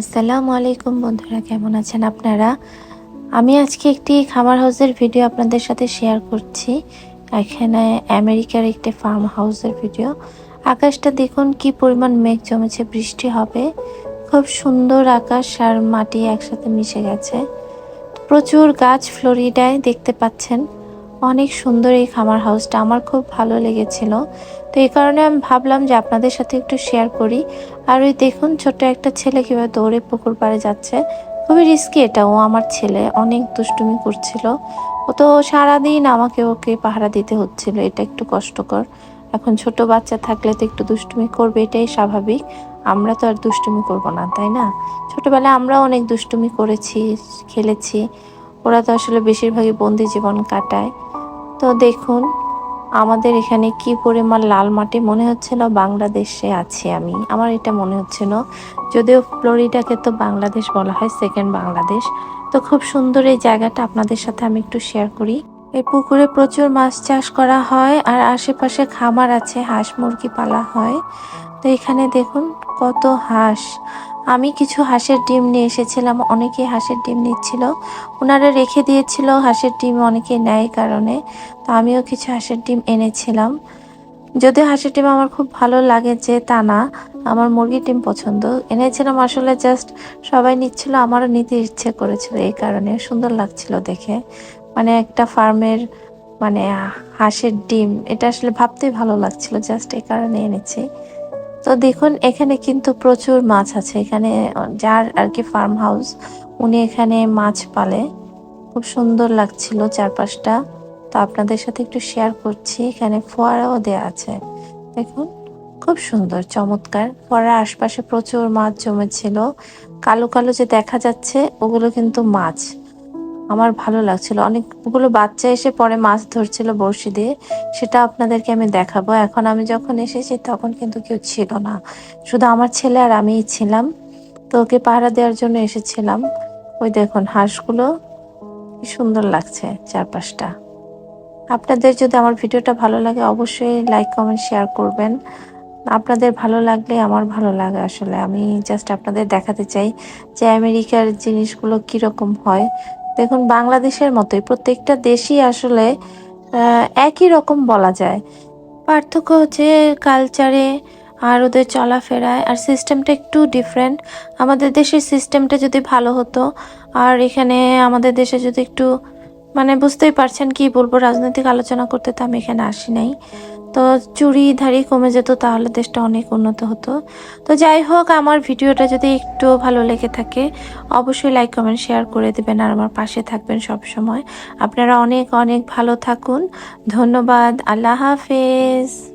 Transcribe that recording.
আসসালামু আলাইকুম বন্ধুরা, কেমন আছেন আপনারা? আমি আজকে একটি খামার হাউসের ভিডিও আপনাদের সাথে শেয়ার করছি। এখানে আমেরিকার একটি ফার্ম হাউসের ভিডিও। আকাশটা দেখুন, কি পরিমাণ মেঘ জমেছে, বৃষ্টি হবে। খুব সুন্দর আকাশ আর মাটি একসাথে মিশে গেছে। প্রচুর গাছ ফ্লোরিডায় দেখতে পাচ্ছেন। অনেক সুন্দর এই খামার হাউসটা। আমার খুব ভালো লেগেছিল। তো এই কারণে আমি ভাবলাম যে আপনাদের সাথে একটু শেয়ার করি। আর ওই দেখুন ছোট একটা ছেলে কীভাবে দৌড়ে পুকুর পাড়ে যাচ্ছে। খুবই রিস্কি এটা, ও আমার ছেলে। অনেক দুষ্টুমি করছিল। ও তো সারাদিন আমাকে ওকে পাহারা দিতে হচ্ছিল, এটা একটু কষ্টকর। এখন ছোট বাচ্চা থাকলে তো একটু দুষ্টুমি করবে, এটাই স্বাভাবিক। আমরা তো আর দুষ্টুমি করব না, তাই না? ছোটবেলায় আমরাও অনেক দুষ্টুমি করেছি, খেলেছি। ওরা তো আসলে বেশিরভাগই বন্দি জীবন কাটায়। তো দেখুন, আমাদের এখানে কি পরিমাণ লাল মাটি? মনে হচ্ছিল বাংলাদেশে আছি আমি। আমার এটা মনে হচ্ছিল, যদিও ফ্লোরিডাকে তো বাংলাদেশ বলা হয়, সেকেন্ড বাংলাদেশ। তো খুব সুন্দর এই জায়গাটা, আপনাদের সাথে আমি একটু শেয়ার করি। এই পুকুরে প্রচুর মাছ চাষ করা হয়, আর আশেপাশে খামার আছে, হাঁস মুরগি পালা হয়। তো এখানে দেখুন কত হাঁস। আমি কিছু হাঁসের ডিম নিয়ে এসেছিলাম অনেকেই হাঁসের ডিম নিচ্ছিল। ওনারা রেখে দিয়েছিল, হাঁসের ডিম অনেকে নেয় কারণে, তো আমিও কিছু হাঁসের ডিম এনেছিলাম। যদিও হাঁসের ডিম আমার খুব ভালো লাগে যে তা না, আমার মুরগির ডিম পছন্দ। এনেছিলাম আসলে জাস্ট সবাই নিচ্ছিল, আমারও নিতে ইচ্ছে করেছিল এই কারণে, সুন্দর লাগছিল দেখে। মানে একটা ফার্মের মানে হাঁসের ডিম, এটা আসলে ভাবতেই ভালো লাগছিল জাস্ট এই কারণে এনেছি। তো দেখুন, এখানে কিন্তু প্রচুর মাছ আছে। এখানে, যার আর কি ফার্ম হাউস উনি এখানে মাছ পালে। খুব সুন্দর লাগছিল চারপাশটা। তো আপনাদের সাথে একটু শেয়ার করছি। এখানে ফোয়ারাও দেয়া আছে। দেখুন, খুব সুন্দর, চমৎকার। ফোয়ারার আশপাশে প্রচুর মাছ জমেছিল। কালো কালো যে দেখা যাচ্ছে, ওগুলো কিন্তু মাছ। আমার ভালো লাগছিল। অনেকগুলো বাচ্চা এসে পরে মাছ ধরছিল বড়শি দিয়ে। সেটা আপনাদেরকে আমি দেখাবো। এখন আমি যখন এসেছি তখন কিন্তু কেউ ছিল না। শুধু আমার ছেলে আর আমিই ছিলাম। তো ওকে পাহারা দেওয়ার জন্য এসেছিলাম। ওই দেখুন হাঁসগুলো, কি সুন্দর লাগছে চারপাশটা। আপনাদের যদি আমার ভিডিওটা ভালো লাগে অবশ্যই লাইক, কমেন্ট, শেয়ার করবেন। আপনাদের ভালো লাগলে আমার ভালো লাগে আসলে। আমি জাস্ট আপনাদের দেখাতে চাই যে আমেরিকার জিনিসগুলো কীরকম হয়। দেখুন, বাংলাদেশের মতোই প্রত্যেকটা দেশই আসলে একই রকম বলা যায়। পার্থক্য হচ্ছে কালচারে আর ওদের চলাফেরায়, আর সিস্টেমটা একটু ডিফারেন্ট আমাদের দেশের সিস্টেমটা যদি ভালো হতো, আর এখানে আমাদের দেশে যদি একটু মানে বুঝতেই পারছেন কি বলব, রাজনৈতিক আলোচনা করতে তো আমি এখানে আসি নাই। তো চুরি ধারি কমে যেত তাহলে দেশটা অনেক উন্নত হতো। তো যাই হোক, আমার ভিডিওটা যদি একটু ভালো লেগে থাকে, অবশ্যই লাইক কমেন্ট শেয়ার করে দেবেন আর আমার পাশে থাকবেন সব সময় আপনারা অনেক অনেক ভালো থাকুন। ধন্যবাদ। আল্লাহ হাফেজ।